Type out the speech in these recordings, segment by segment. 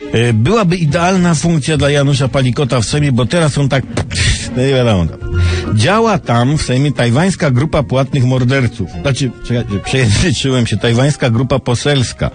E, Byłaby idealna funkcja dla Janusza Palikota w Sejmie, bo teraz on tak, no nie wiadomo. Działa tam w Sejmie tajwańska grupa płatnych morderców. Znaczy, czekajcie, przejęzyczyłem się, tajwańska grupa poselska.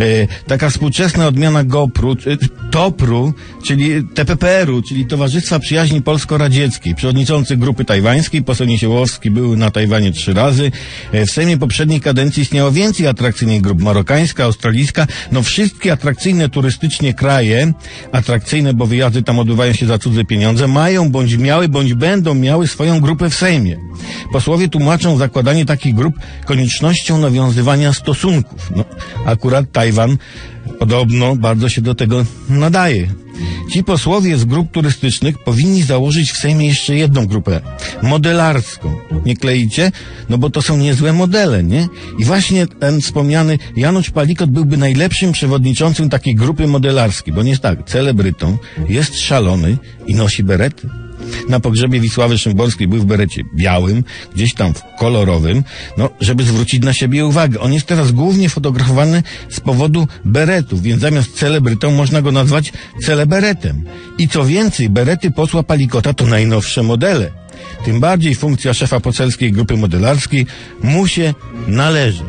E, taka współczesna odmiana GoPru, e, TOPRu, czyli TPPR-u, czyli Towarzystwa Przyjaźni Polsko-Radzieckiej. Przewodniczący grupy tajwańskiej, poseł Niesiełowski był na Tajwanie trzy razy. E, w Sejmie poprzedniej kadencji istniało więcej atrakcyjnych grup. Marokańska, australijska, no wszystkie atrakcyjne turystycznie kraje, atrakcyjne, bo wyjazdy tam odbywają się za cudze pieniądze, mają bądź miały, bądź będą swoją grupę w Sejmie. Posłowie tłumaczą zakładanie takich grup koniecznością nawiązywania stosunków. No, akurat Tajwan podobno bardzo się do tego nadaje. Ci posłowie z grup turystycznych powinni założyć w Sejmie jeszcze jedną grupę, modelarską. Nie kleicie? No bo to są niezłe modele, nie? I właśnie ten wspomniany Janusz Palikot byłby najlepszym przewodniczącym takiej grupy modelarskiej, bo nie jest tak, celebrytą, jest szalony i nosi berety. Na pogrzebie Wisławy Szymborskiej był w berecie białym, gdzieś tam w kolorowym, no, żeby zwrócić na siebie uwagę. On jest teraz głównie fotografowany z powodu beretów, więc zamiast celebrytą można go nazwać celeberetem. I co więcej, berety posła Palikota to najnowsze modele. Tym bardziej funkcja szefa poselskiej grupy modelarskiej mu się należy.